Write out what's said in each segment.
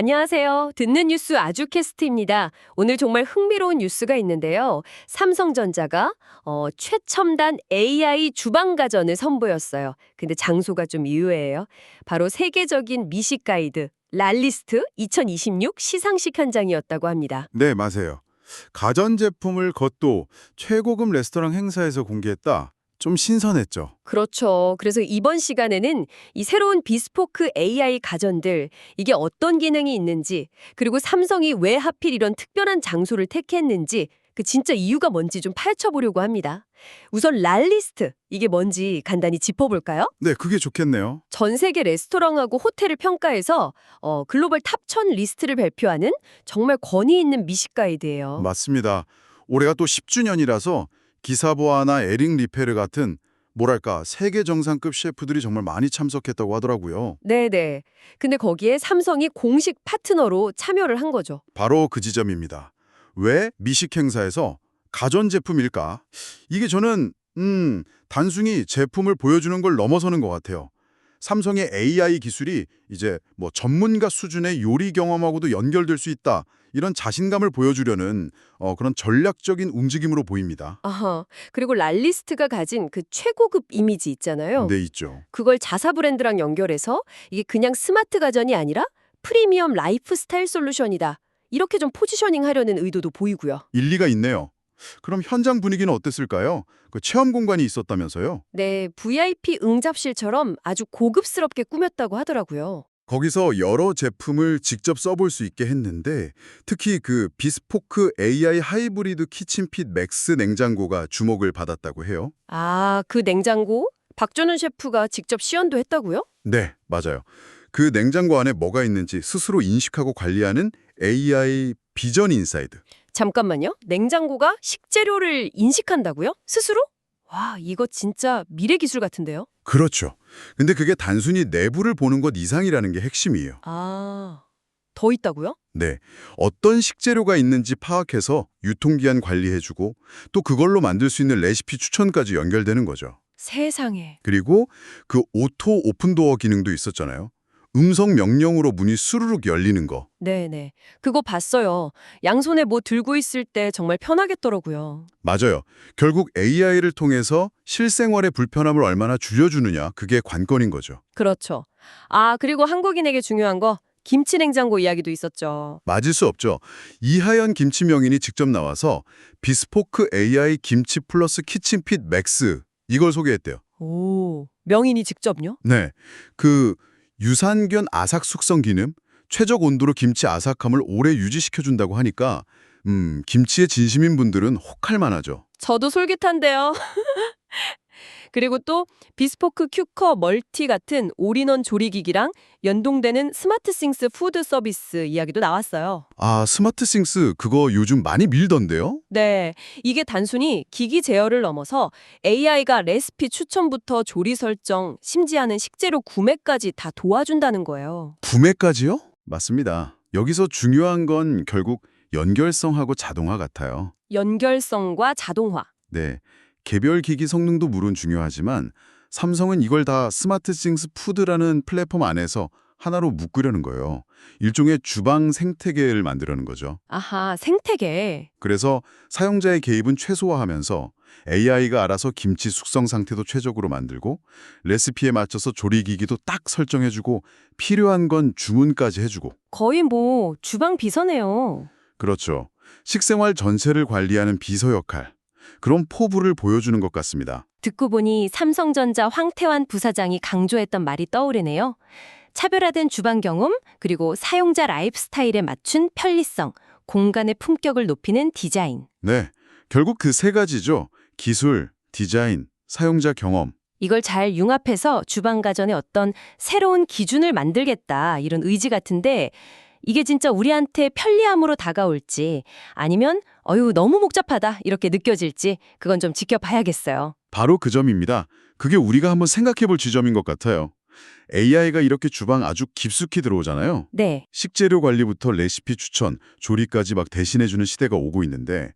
안녕하세요. 듣는 뉴스 아주캐스트입니다. 오늘 정말 흥미로운 뉴스가 있는데요. 삼성전자가 어, 최첨단 AI 주방가전을 선보였어요. 근데 장소가 좀 의외예요. 바로 세계적인 미식 가이드 랄리스트 2026 시상식 현장이었다고 합니다. 네, 맞아요. 가전제품을 겉도 최고급 레스토랑 행사에서 공개했다. 좀 신선했죠. 그렇죠. 그래서 이번 시간에는 이 새로운 비스포크 AI 가전들 이게 어떤 기능이 있는지 그리고 삼성이 왜 하필 이런 특별한 장소를 택했는지 그 진짜 이유가 뭔지 좀 파헤쳐 보려고 합니다. 우선 랄리스트 이게 뭔지 간단히 짚어볼까요? 네, 그게 좋겠네요. 전 세계 레스토랑하고 호텔을 평가해서 어, 글로벌 탑1000 리스트를 발표하는 정말 권위 있는 미식 가이드예요. 맞습니다. 올해가 또 10주년이라서 기사보아나 에릭 리페르 같은 뭐랄까 세계 정상급 셰프들이 정말 많이 참석했다고 하더라고요. 네네. 근데 거기에 삼성이 공식 파트너로 참여를 한 거죠. 바로 그 지점입니다. 왜 미식 행사에서 가전제품일까? 이게 저는 음, 단순히 제품을 보여주는 걸 넘어서는 것 같아요. 삼성의 AI 기술이 이제 뭐 전문가 수준의 요리 경험하고도 연결될 수 있다. 이런 자신감을 보여주려는 어, 그런 전략적인 움직임으로 보입니다. 아하. 그리고 랄리스트가 가진 그 최고급 이미지 있잖아요. 네, 있죠. 그걸 자사 브랜드랑 연결해서 이게 그냥 스마트 가전이 아니라 프리미엄 라이프스타일 솔루션이다. 이렇게 좀 포지셔닝 하려는 의도도 보이고요. 일리가 있네요. 그럼 현장 분위기는 어땠을까요? 그 체험 공간이 있었다면서요? 네, VIP 응접실처럼 아주 고급스럽게 꾸몄다고 하더라고요. 거기서 여러 제품을 직접 써볼 수 있게 했는데 특히 그 비스포크 AI 하이브리드 키친핏 맥스 냉장고가 주목을 받았다고 해요. 아, 그 냉장고? 박준훈 셰프가 직접 시연도 했다고요? 네, 맞아요. 그 냉장고 안에 뭐가 있는지 스스로 인식하고 관리하는 AI 비전 인사이드. 잠깐만요. 냉장고가 식재료를 인식한다고요? 스스로? 와, 이거 진짜 미래 기술 같은데요? 그렇죠. 근데 그게 단순히 내부를 보는 것 이상이라는 게 핵심이에요. 아, 더 있다고요? 네. 어떤 식재료가 있는지 파악해서 유통기한 관리해주고 또 그걸로 만들 수 있는 레시피 추천까지 연결되는 거죠. 세상에. 그리고 그 오토 오픈도어 기능도 있었잖아요. 음성 명령으로 문이 수르륵 열리는 거. 네네. 그거 봤어요. 양손에 뭐 들고 있을 때 정말 편하겠더라고요. 맞아요. 결국 AI를 통해서 실생활의 불편함을 얼마나 줄여주느냐 그게 관건인 거죠. 그렇죠. 아, 그리고 한국인에게 중요한 거 김치 냉장고 이야기도 있었죠. 맞을 수 없죠. 이하연 김치 명인이 직접 나와서 비스포크 AI 김치 플러스 키친핏 맥스 이걸 소개했대요. 오, 명인이 직접요? 네. 그 유산균 아삭 숙성 기능, 최적 온도로 김치 아삭함을 오래 유지시켜준다고 하니까 음, 김치에 진심인 분들은 혹할 만하죠. 저도 솔깃한데요. 그리고 또 비스포크 큐커 멀티 같은 올인원 조리기기랑 연동되는 스마트싱스 푸드 서비스 이야기도 나왔어요. 아, 스마트싱스 그거 요즘 많이 밀던데요? 네, 이게 단순히 기기 제어를 넘어서 AI가 레시피 추천부터 조리 설정, 심지어는 식재료 구매까지 다 도와준다는 거예요. 구매까지요? 맞습니다. 여기서 중요한 건 결국 연결성하고 자동화 같아요. 연결성과 자동화. 네. 개별 기기 성능도 물론 중요하지만 삼성은 이걸 다 스마트싱스 푸드라는 플랫폼 안에서 하나로 묶으려는 거예요. 일종의 주방 생태계를 만들려는 거죠. 아하, 생태계. 그래서 사용자의 개입은 최소화하면서 AI가 알아서 김치 숙성 상태도 최적으로 만들고 레시피에 맞춰서 조리기기도 딱 설정해주고 필요한 건 주문까지 해주고 거의 뭐 주방 비서네요. 그렇죠. 식생활 전체를 관리하는 비서 역할. 그런 포부를 보여주는 것 같습니다. 듣고 보니 삼성전자 황태환 부사장이 강조했던 말이 떠오르네요. 차별화된 주방 경험, 그리고 사용자 라이프 스타일에 맞춘 편리성, 공간의 품격을 높이는 디자인. 네, 결국 그 세 가지죠. 기술, 디자인, 사용자 경험. 이걸 잘 융합해서 주방 가전의 어떤 새로운 기준을 만들겠다 이런 의지 같은데 이게 진짜 우리한테 편리함으로 다가올지 아니면 어유 너무 복잡하다 이렇게 느껴질지 그건 좀 지켜봐야겠어요. 바로 그 점입니다. 그게 우리가 한번 생각해 볼 지점인 것 같아요. AI가 이렇게 주방 아주 깊숙이 들어오잖아요. 네, 식재료 관리부터 레시피 추천, 조리까지 막 대신해주는 시대가 오고 있는데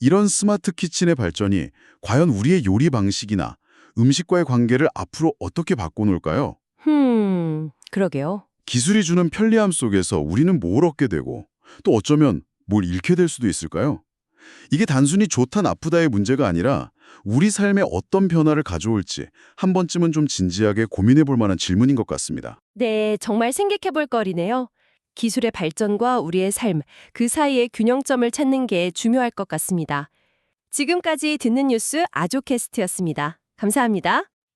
이런 스마트 키친의 발전이 과연 우리의 요리 방식이나 음식과의 관계를 앞으로 어떻게 바꿔놓을까요? 흠, 그러게요. 기술이 주는 편리함 속에서 우리는 뭘 얻게 되고 또 어쩌면 뭘 잃게 될 수도 있을까요? 이게 단순히 좋다 나쁘다의 문제가 아니라 우리 삶에 어떤 변화를 가져올지 한 번쯤은 좀 진지하게 고민해 볼 만한 질문인 것 같습니다. 네, 정말 생각해 볼 거리네요. 기술의 발전과 우리의 삶, 그 사이의 균형점을 찾는 게 중요할 것 같습니다. 지금까지 듣는 뉴스 아조캐스트였습니다. 감사합니다.